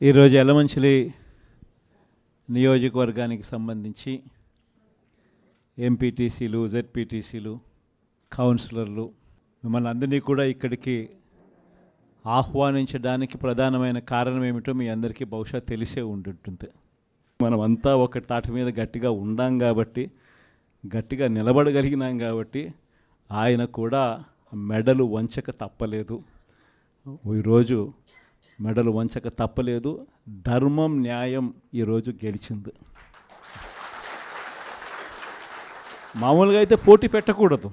ఈరోజు ఎలమంచిలి నియోజకవర్గానికి సంబంధించి ఎంపీటీసీలు జెడ్పీటీసీలు కౌన్సిలర్లు మిమ్మల్ని అందరినీ కూడా ఇక్కడికి ఆహ్వానించడానికి ప్రధానమైన కారణం ఏమిటో మీ అందరికీ బహుశా తెలిసే ఉంటుంటుంది. మనం అంతా ఒక తాటి మీద గట్టిగా ఉండాం కాబట్టి గట్టిగా నిలబడగలిగినాం కాబట్టి ఆయన కూడా మెడలు వంచక తప్పలేదు. ఈరోజు మెడలు వంచక తప్పలేదు. ధర్మం న్యాయం ఈరోజు గెలిచింది. మామూలుగా అయితే పోటీ పెట్టకూడదు.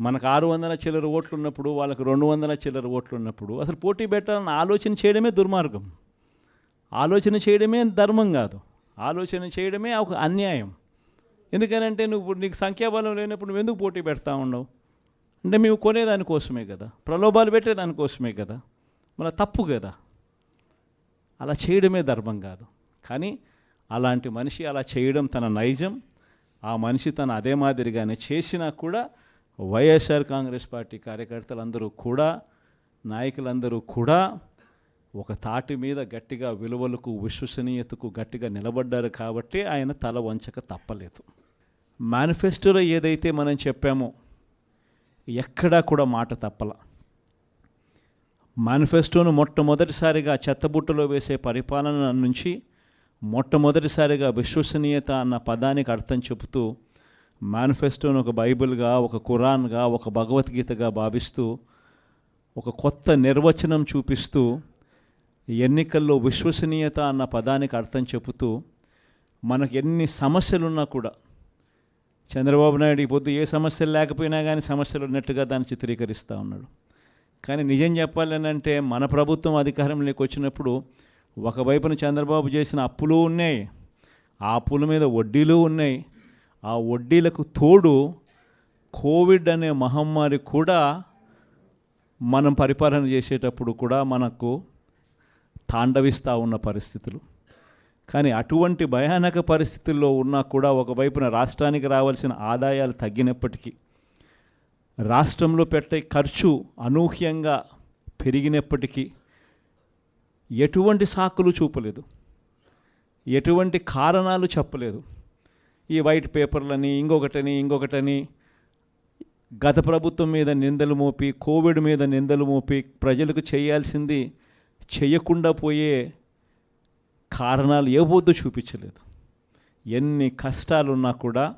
మనకు ఆరు వందల చిల్లర ఓట్లు ఉన్నప్పుడు వాళ్ళకి రెండు వందల చిల్లర ఓట్లు ఉన్నప్పుడు అసలు పోటీ పెట్టాలని ఆలోచన చేయడమే దుర్మార్గం. ఆలోచన చేయడమే ధర్మం కాదు. ఆలోచన చేయడమే ఒక అన్యాయం. ఎందుకనంటే నువ్వు నీకు సంఖ్యాబలం లేనప్పుడు నువ్వు ఎందుకు పోటీ పెడతా ఉండవు అంటే మేము కొనేదానికోసమే కదా. ప్రలోభాలు పెట్టేదానికోసమే కదా. మన తప్పు కదా. అలా చేయడమే ధర్మం కాదు. కానీ అలాంటి మనిషి అలా చేయడం తన నైజం. ఆ మనిషి తన అదే మాదిరిగానే చేసినా కూడా వైఎస్ఆర్ కాంగ్రెస్ పార్టీ కార్యకర్తలందరూ కూడా నాయకులందరూ కూడా ఒక తాటి మీద గట్టిగా విలువలకు విశ్వసనీయతకు గట్టిగా నిలబడ్డారు కాబట్టి ఆయన తల వంచక తప్పలేదు. మేనిఫెస్టోలో ఏదైతే మనం చెప్పామో ఎక్కడా కూడా మాట తప్పల. మేనిఫెస్టోను మొట్టమొదటిసారిగా చెత్తబుట్టలో వేసే పరిపాలన నుంచి మొట్టమొదటిసారిగా విశ్వసనీయత అన్న పదానికి అర్థం చెబుతూ మేనిఫెస్టోను ఒక బైబిల్గా ఒక ఖురాన్గా ఒక భగవద్గీతగా భావిస్తూ ఒక కొత్త నిర్వచనం చూపిస్తూ ఎన్నికల్లో విశ్వసనీయత అన్న పదానికి అర్థం చెబుతూ మనకు ఎన్ని సమస్యలున్నా కూడా చంద్రబాబు నాయుడు ఈ పొద్దు ఏ సమస్యలు లేకపోయినా కానీ సమస్యలు ఉన్నట్టుగా దాన్ని చిత్రీకరిస్తూ ఉన్నాడు. కానీ నిజం చెప్పాలని అంటే మన ప్రభుత్వం అధికారంలోకి వచ్చినప్పుడు ఒకవైపున చంద్రబాబు చేసిన అప్పులు ఉన్నాయి ఆ అప్పుల మీద వడ్డీలు ఉన్నాయి. ఆ వడ్డీలకు తోడు కోవిడ్ అనే మహమ్మారి కూడా మనం పరిపాలన చేసేటప్పుడు కూడా మనకు తాండవిస్తూ ఉన్న పరిస్థితులు. కానీ అటువంటి భయానక పరిస్థితుల్లో ఉన్నా కూడా ఒకవైపున రాష్ట్రానికి రావాల్సిన ఆదాయాలు తగ్గినప్పటికీ రాష్ట్రంలో పెట్టే ఖర్చు అనూహ్యంగా పెరిగినప్పటికీ ఎటువంటి సాకులు చూపలేదు. ఎటువంటి కారణాలు చెప్పలేదు. ఈ వైట్ పేపర్లని ఇంకొకటని ఇంకొకటని గత ప్రభుత్వం మీద నిందలు మోపి కోవిడ్ మీద నిందలు మోపి ప్రజలకు చేయాల్సింది చేయకుండా పోయే కారణాలు ఏవద్దు చూపించలేదు. ఎన్ని కష్టాలున్నా కూడా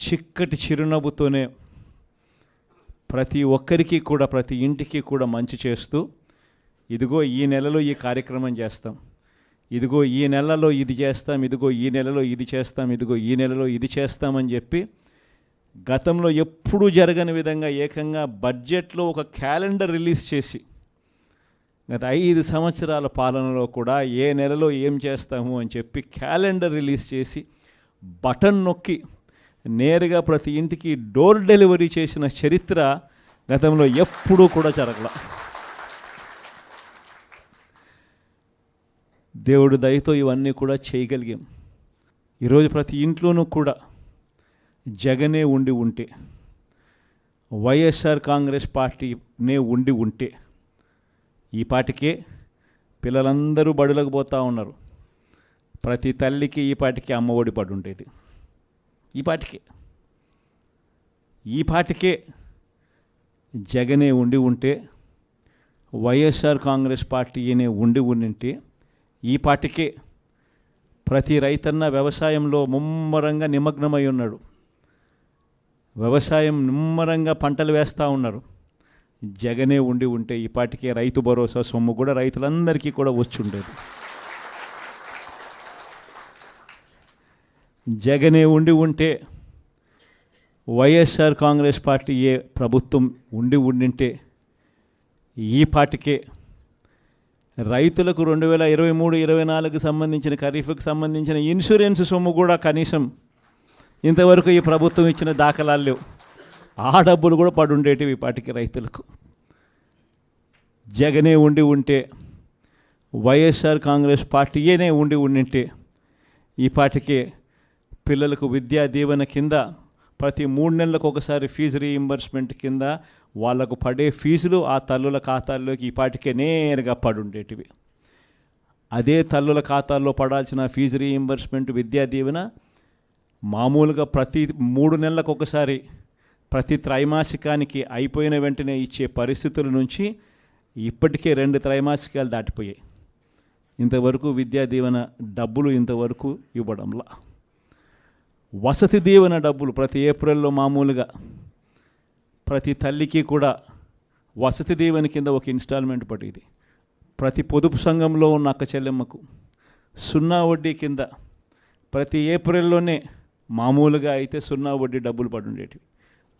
చిక్కటి చిరునవ్వుతోనే ప్రతి ఒక్కరికి కూడా ప్రతి ఇంటికి కూడా మంచి చేస్తూ ఇదిగో ఈ నెలలో ఈ కార్యక్రమం చేస్తాం. ఇదిగో ఈ నెలలో ఇది చేస్తాం ఇదిగో ఈ నెలలో ఇది చేస్తాం ఇదిగో ఈ నెలలో ఇది చేస్తామని చెప్పి గతంలో ఎప్పుడూ జరగని విధంగా ఏకంగా బడ్జెట్లో ఒక క్యాలెండర్ రిలీజ్ చేసి గత ఐదు సంవత్సరాల పాలనలో కూడా ఏ నెలలో ఏం చేస్తాము అని చెప్పి క్యాలెండర్ రిలీజ్ చేసి బటన్ నొక్కి నేరుగా ప్రతి ఇంటికి డోర్ డెలివరీ చేసిన చరిత్ర గతంలో ఎప్పుడూ కూడా జరగల. దేవుడు దయతో ఇవన్నీ కూడా చేయగలిగాం. ఈరోజు ప్రతి ఇంట్లోనూ కూడా జగనే ఉండి ఉంటే వైఎస్ఆర్ కాంగ్రెస్ పార్టీనే ఉండి ఉంటే ఈ పాటికే పిల్లలందరూ బడులకు పోతూ ఉన్నారు. ప్రతి తల్లికి ఈ పాటికి అమ్మఒడి పడి ఉండేది. ఈ పాటికే. ఈ పాటికే జగనే ఉండి ఉంటే వైఎస్ఆర్ కాంగ్రెస్ పార్టీనే ఉండి ఉండింటే ఈ పాటికే ప్రతి రైతన్న వ్యవసాయంలో ముమ్మరంగా నిమగ్నమై ఉన్నాడు. వ్యవసాయం నిమ్మరంగా పంటలు వేస్తూ ఉన్నారు. జగనే ఉండి ఉంటే ఈ పాటికే రైతు భరోసా సొమ్ము కూడా రైతులందరికీ కూడా వచ్చి ఉండేది. జగనే ఉండి ఉంటే వైఎస్ఆర్ కాంగ్రెస్ పార్టీ ఏ ప్రభుత్వం ఉండి ఉండింటే ఈ పాటికే రైతులకు రెండు వేల ఇరవై మూడు ఇరవై నాలుగు సంబంధించిన ఖరీఫ్కి సంబంధించిన ఇన్సూరెన్స్ సొమ్ము కూడా కనీసం ఇంతవరకు ఈ ప్రభుత్వం ఇచ్చిన దాఖలాలు లేవు. ఆ డబ్బులు కూడా పడుండేటివి ఈ పాటికి రైతులకు. జగనే ఉండి ఉంటే వైఎస్ఆర్ కాంగ్రెస్ పార్టీయేనే ఉండి ఉండింటే ఈ పాటికే పిల్లలకు విద్యా దీవెన కింద ప్రతి మూడు నెలలకు ఒకసారి ఫీజు రీఇంబర్స్మెంట్ కింద వాళ్ళకు పడే ఫీజులు ఆ తల్లుల ఖాతాల్లోకి ఈ పాటికే నేరుగా పడుండేటివి. అదే తల్లుల ఖాతాల్లో పడాల్సిన ఫీజు రీఇంబర్స్మెంట్ విద్యా దీవెన మామూలుగా ప్రతి మూడు నెలలకు ఒకసారి ప్రతి త్రైమాసికానికి అయిపోయిన వెంటనే ఇచ్చే పరిస్థితుల నుంచి ఇప్పటికే రెండు త్రైమాసికాలు దాటిపోయాయి. ఇంతవరకు విద్యా దీవెన డబ్బులు ఇంతవరకు ఇవ్వడంలా. వసతి దీవెన డబ్బులు ప్రతి ఏప్రిల్లో మామూలుగా ప్రతి తల్లికి కూడా వసతి దీవెన కింద ఒక ఇన్స్టాల్మెంట్ పడేది. ప్రతి పొదుపు సంఘంలో ఉన్న అక్క చెల్లెమ్మకు సున్నా వడ్డీ కింద ప్రతి ఏప్రిల్లోనే మామూలుగా అయితే సున్నా వడ్డీ డబ్బులు పడుండేటివి.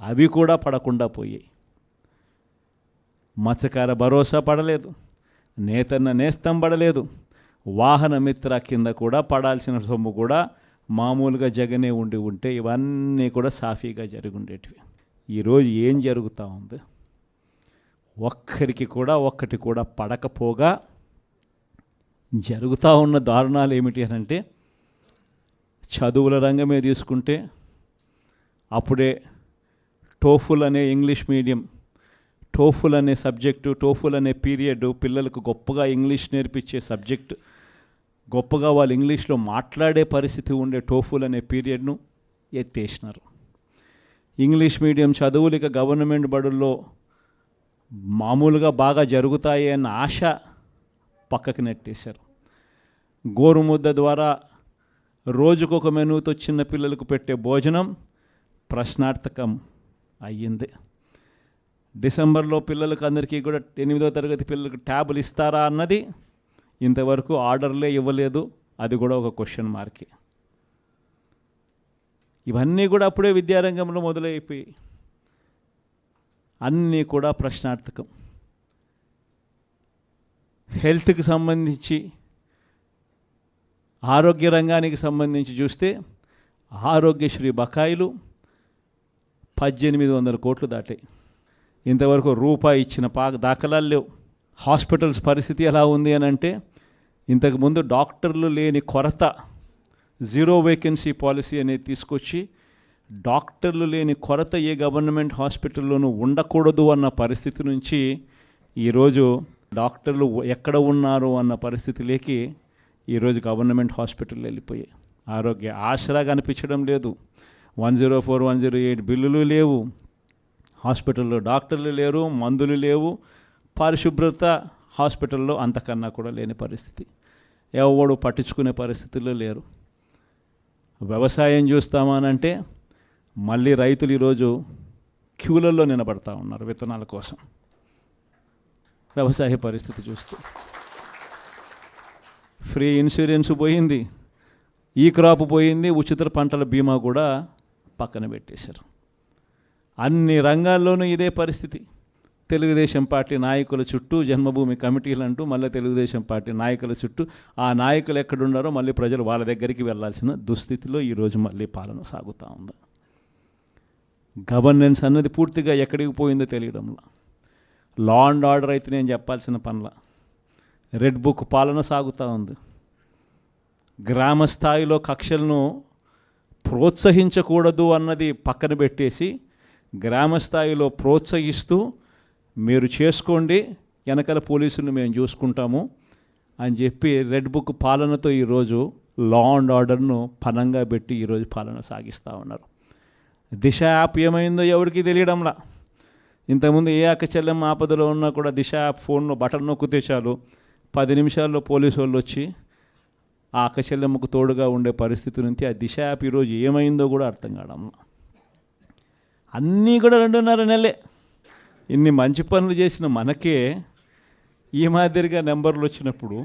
అవి కూడా పడకుండా పోయాయి. మత్స్యకార భరోసా పడలేదు. నేతన్న నేస్తం పడలేదు. వాహన మిత్ర కింద కూడా పడాల్సిన సొమ్ము కూడా మామూలుగా జగనే ఉండి ఉంటే ఇవన్నీ కూడా సాఫీగా జరిగి ఉండేటివి. ఈరోజు ఏం జరుగుతూ ఉంది? ఒక్కరికి కూడా ఒక్కటి కూడా పడకపోగా జరుగుతూ ఉన్న దారుణాలు ఏమిటి అని అంటే చదువుల రంగమే తీసుకుంటే అప్పుడే టోఫుల్ అనే ఇంగ్లీష్ మీడియం టోఫుల్ అనే సబ్జెక్టు టోఫుల్ అనే పీరియడ్ పిల్లలకు గొప్పగా ఇంగ్లీష్ నేర్పించే సబ్జెక్టు గొప్పగా వాళ్ళు ఇంగ్లీష్లో మాట్లాడే పరిస్థితి ఉండే టోఫుల్ అనే పీరియడ్ను ఎత్తేసినారు. ఇంగ్లీష్ మీడియం చదువులు ఇక గవర్నమెంట్ బడుల్లో మామూలుగా బాగా జరుగుతాయి అన్న ఆశ పక్కకి నెట్టేశారు. గోరుముద్ద ద్వారా రోజుకొక మెనూతో చిన్న పిల్లలకు పెట్టే భోజనం ప్రశ్నార్థకం అయ్యింది. డిసెంబర్లో పిల్లలకు అందరికీ కూడా ఎనిమిదో తరగతి పిల్లలకు ట్యాబులు ఇస్తారా అన్నది ఇంతవరకు ఆర్డర్లే ఇవ్వలేదు. అది కూడా ఒక క్వశ్చన్ మార్కే ఇవన్నీ కూడా అప్పుడే విద్యారంగంలో మొదలైపోయి అన్నీ కూడా ప్రశ్నార్థకం. హెల్త్కి సంబంధించి ఆరోగ్య రంగానికి సంబంధించి చూస్తే ఆరోగ్యశ్రీ బకాయిలు పద్దెనిమిది వందల కోట్లు దాటాయి. ఇంతవరకు రూపాయి ఇచ్చిన పా దాఖలాలు లేవు. హాస్పిటల్స్ పరిస్థితి ఎలా ఉంది అని అంటే ఇంతకుముందు డాక్టర్లు లేని కొరత జీరో వేకెన్సీ పాలసీ అనేది తీసుకొచ్చి డాక్టర్లు లేని కొరత ఏ గవర్నమెంట్ హాస్పిటల్లోనూ ఉండకూడదు అన్న పరిస్థితి నుంచి ఈరోజు డాక్టర్లు ఎక్కడ ఉన్నారు అన్న పరిస్థితిలోకి ఈరోజు గవర్నమెంట్ హాస్పిటల్ వెళ్ళిపోయాయి. ఆరోగ్య ఆసరా కనిపించడం లేదు. One zero four one zero eight బిల్లులు లేవు. హాస్పిటల్లో డాక్టర్లు లేరు మందులు లేవు. పరిశుభ్రత హాస్పిటల్లో అంతకన్నా కూడా లేని పరిస్థితి. ఎవడు పట్టించుకునే పరిస్థితుల్లో లేరు. వ్యవసాయం చూస్తామనంటే మళ్ళీ రైతులు ఈరోజు క్యూలలో నిలబడతా ఉన్నారు విత్తనాల కోసం. వ్యవసాయ పరిస్థితి చూస్తే. ఫ్రీ ఇన్సూరెన్స్ పోయింది ఈ క్రాప్ పోయింది ఉచిత పంటల బీమా కూడా పక్కన పెట్టేశారు. అన్ని రంగాల్లోనూ ఇదే పరిస్థితి. తెలుగుదేశం పార్టీ నాయకుల చుట్టూ జన్మభూమి కమిటీలు అంటూ మళ్ళీ తెలుగుదేశం పార్టీ నాయకుల చుట్టూ ఆ నాయకులు ఎక్కడున్నారో మళ్ళీ ప్రజలు వాళ్ళ దగ్గరికి వెళ్ళాల్సిన దుస్థితిలో ఈరోజు మళ్ళీ పాలన సాగుతూ ఉంది. గవర్నెన్స్ అన్నది పూర్తిగా ఎక్కడికి పోయిందో తెలియడంలో. లా అండ్ ఆర్డర్ అయితే నేను చెప్పాల్సిన పనుల. రెడ్ బుక్ పాలన సాగుతూ ఉంది. గ్రామ స్థాయిలో కక్షలను ప్రోత్సహించకూడదు అన్నది పక్కన పెట్టేసి గ్రామ స్థాయిలో ప్రోత్సహిస్తూ మీరు చేసుకోండి వెనకాల పోలీసులను మేము చూసుకుంటాము అని చెప్పి రెడ్ బుక్ పాలనతో ఈరోజు లా అండ్ ఆర్డర్ను పనంగా పెట్టి ఈరోజు పాలన సాగిస్తూ ఉన్నారు. దిశ యాప్ ఏమైందో ఎవరికి తెలియడంలా. ఇంతకుముందు ఏ అక్క చెల్లెమ్మ ఆపదలో ఉన్నా కూడా దిశ యాప్ ఫోన్లో బటన్ నొక్కితే చాలు. పది నిమిషాల్లో పోలీసు వాళ్ళు వచ్చి ఆ అక్క చెల్లెమ్మకు తోడుగా ఉండే పరిస్థితి నుంచి ఆ దిశ యాప్ ఈరోజు ఏమైందో కూడా అర్థం కావడంలా అన్నీ కూడా రెండున్నర నెలలే. ఇన్ని మంచి పనులు చేసిన మనకే ఈ మాదిరిగా నెంబర్లు వచ్చినప్పుడు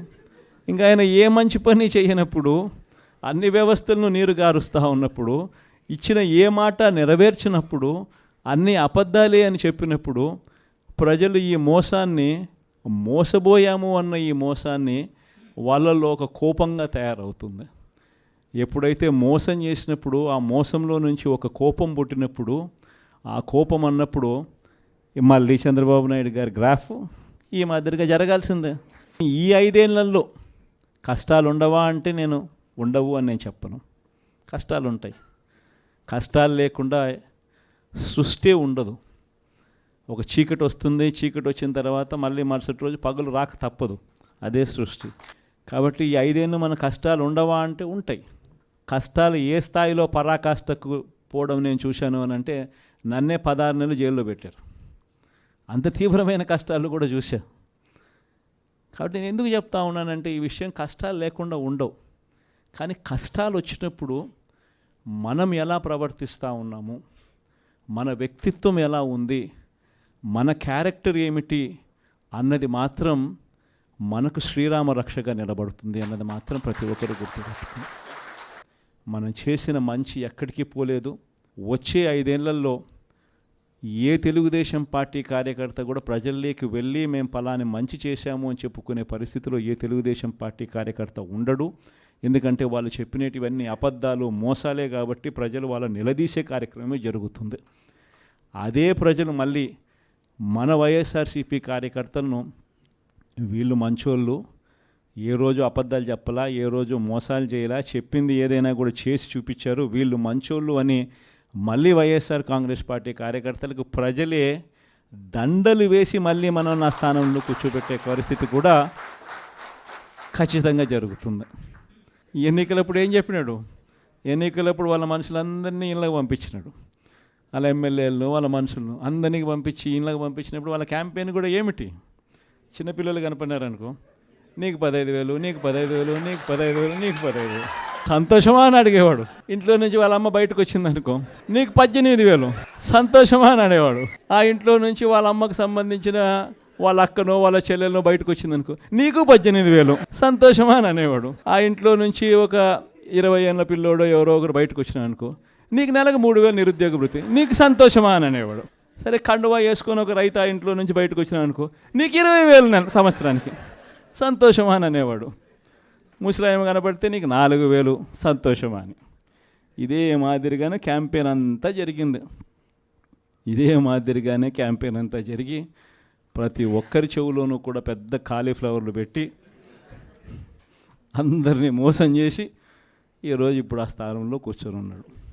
ఇంకా ఆయన ఏ మంచి పని చేయనప్పుడు అన్ని వ్యవస్థలను నీరు గారుస్తూ ఉన్నప్పుడు ఇచ్చిన ఏ మాట నెరవేర్చినప్పుడు అన్ని అబద్ధాలే అని చెప్పినప్పుడు ప్రజలు ఈ మోసాన్ని మోసబోయాము అన్న ఈ మోసాన్ని వాళ్ళల్లో ఒక కోపంగా తయారవుతుంది. ఎప్పుడైతే మోసం చేసినప్పుడు ఆ మోసంలో నుంచి ఒక కోపం పుట్టినప్పుడు ఆ కోపం అన్నప్పుడు మళ్ళీ చంద్రబాబు నాయుడు గారి గ్రాఫ్ ఈ మాదిరిగా జరగాల్సిందే. ఈ ఐదేళ్ళలో కష్టాలు ఉండవా అంటే నేను ఉండవు అని నేను చెప్పను. కష్టాలు ఉంటాయి కష్టాలు లేకుండా సృష్టి ఉండదు. ఒక చీకటి వస్తుంది చీకటి వచ్చిన తర్వాత మళ్ళీ మరుసటి రోజు పగులు రాక తప్పదు. అదే సృష్టి. కాబట్టి ఈ ఐదేళ్ళు మన కష్టాలు ఉండవా అంటే ఉంటాయి. కష్టాలు ఏ స్థాయిలో పరాకాష్ఠకు పోవడం నేను చూశాను అని అంటే నన్నే పదహారు నెలలు జైల్లో పెట్టారు. అంత తీవ్రమైన కష్టాలు కూడా చూశా. కాబట్టి నేను ఎందుకు చెప్తా ఉన్నానంటే ఈ విషయం కష్టాలు లేకుండా ఉండవు. కానీ కష్టాలు వచ్చినప్పుడు మనం ఎలా ప్రవర్తిస్తూ ఉన్నాము? మన వ్యక్తిత్వం ఎలా ఉంది? మన క్యారెక్టర్ ఏమిటి? అన్నది మాత్రం మనకు శ్రీరామ రక్షగా నిలబడుతుంది అన్నది మాత్రం ప్రతి ఒక్కరు గుర్తుపెట్టుకుంది మనం చేసిన మంచి ఎక్కడికి పోలేదు. వచ్చే ఐదేళ్ళలో ఏ తెలుగుదేశం పార్టీ కార్యకర్త కూడా ప్రజల్లోకి వెళ్ళి మేము పలాని మంచి చేశాము అని చెప్పుకునే పరిస్థితిలో ఏ తెలుగుదేశం పార్టీ కార్యకర్త ఉండడు. ఎందుకంటే వాళ్ళు చెప్పినటివన్నీ అబద్ధాలు మోసాలే కాబట్టి ప్రజలు వాళ్ళ నిలదీసే కార్యక్రమమే జరుగుతుంది. అదే ప్రజలు మళ్ళీ మన వైఎస్ఆర్సీపీ కార్యకర్తలను వీళ్ళు మంచోళ్ళు ఏ రోజు అబద్ధాలు చెప్పలా ఏ రోజు మోసాలు చేయలా చెప్పింది ఏదైనా కూడా చేసి చూపించారు వీళ్ళు మంచోళ్ళు అని మళ్ళీ వైఎస్ఆర్ కాంగ్రెస్ పార్టీ కార్యకర్తలకు ప్రజలే దండలు వేసి మళ్ళీ మనం నా స్థానంలో కూర్చోబెట్టే పరిస్థితి కూడా ఖచ్చితంగా జరుగుతుంది. ఎన్నికలప్పుడు ఏం చెప్పినాడు? ఎన్నికలప్పుడు వాళ్ళ మనుషులందరినీ ఇళ్ళకి పంపించినాడు. వాళ్ళ ఎమ్మెల్యేలను వాళ్ళ మనుషులను అందరినీ పంపించి ఇళ్ళకి పంపించినప్పుడు వాళ్ళ క్యాంపెయిన్ కూడా ఏమిటి? చిన్నపిల్లలు కనపడినారనుకో నీకు పదహైదు వేలు నీకు పదహైదు వేలు నీకు పదహైదు వేలు నీకు పదహైదు వేలు. సంతోషమా అని అడిగేవాడు. ఇంట్లో నుంచి వాళ్ళ అమ్మ బయటకు వచ్చింది అనుకో నీకు పద్దెనిమిది వేలు సంతోషమా అని అనేవాడు. ఆ ఇంట్లో నుంచి వాళ్ళ అమ్మకు సంబంధించిన వాళ్ళ అక్కనో వాళ్ళ చెల్లెలనో బయటకు వచ్చింది అనుకో నీకు పద్దెనిమిది వేలు సంతోషమా అని అనేవాడు. ఆ ఇంట్లో నుంచి ఒక ఇరవై ఏళ్ళ పిల్లోడో ఎవరో ఒకరు బయటకు వచ్చినా అనుకో నీకు నెలకు మూడు వేలు నిరుద్యోగ వృత్తి నీకు సంతోషమా అని అనేవాడు. సరే కండువా వేసుకొని ఒక రైతు ఆ ఇంట్లో నుంచి బయటకు వచ్చినా అనుకో నీకు ఇరవై వేలు నెల సంవత్సరానికి సంతోషమా అని అనేవాడు. ముసలాయమ కనపడితే నీకు నాలుగు వేలు సంతోషమా అని. ఇదే మాదిరిగానే క్యాంపెయిన్ అంతా జరిగింది. ఇదే మాదిరిగానే క్యాంపెయిన్ అంతా జరిగి ప్రతి ఒక్కరి చెవులోనూ కూడా పెద్ద కాలీఫ్లవర్లు పెట్టి అందరినీ మోసం చేసి ఈరోజు ఇప్పుడు ఆ స్థానంలో కూర్చొని ఉన్నాడు.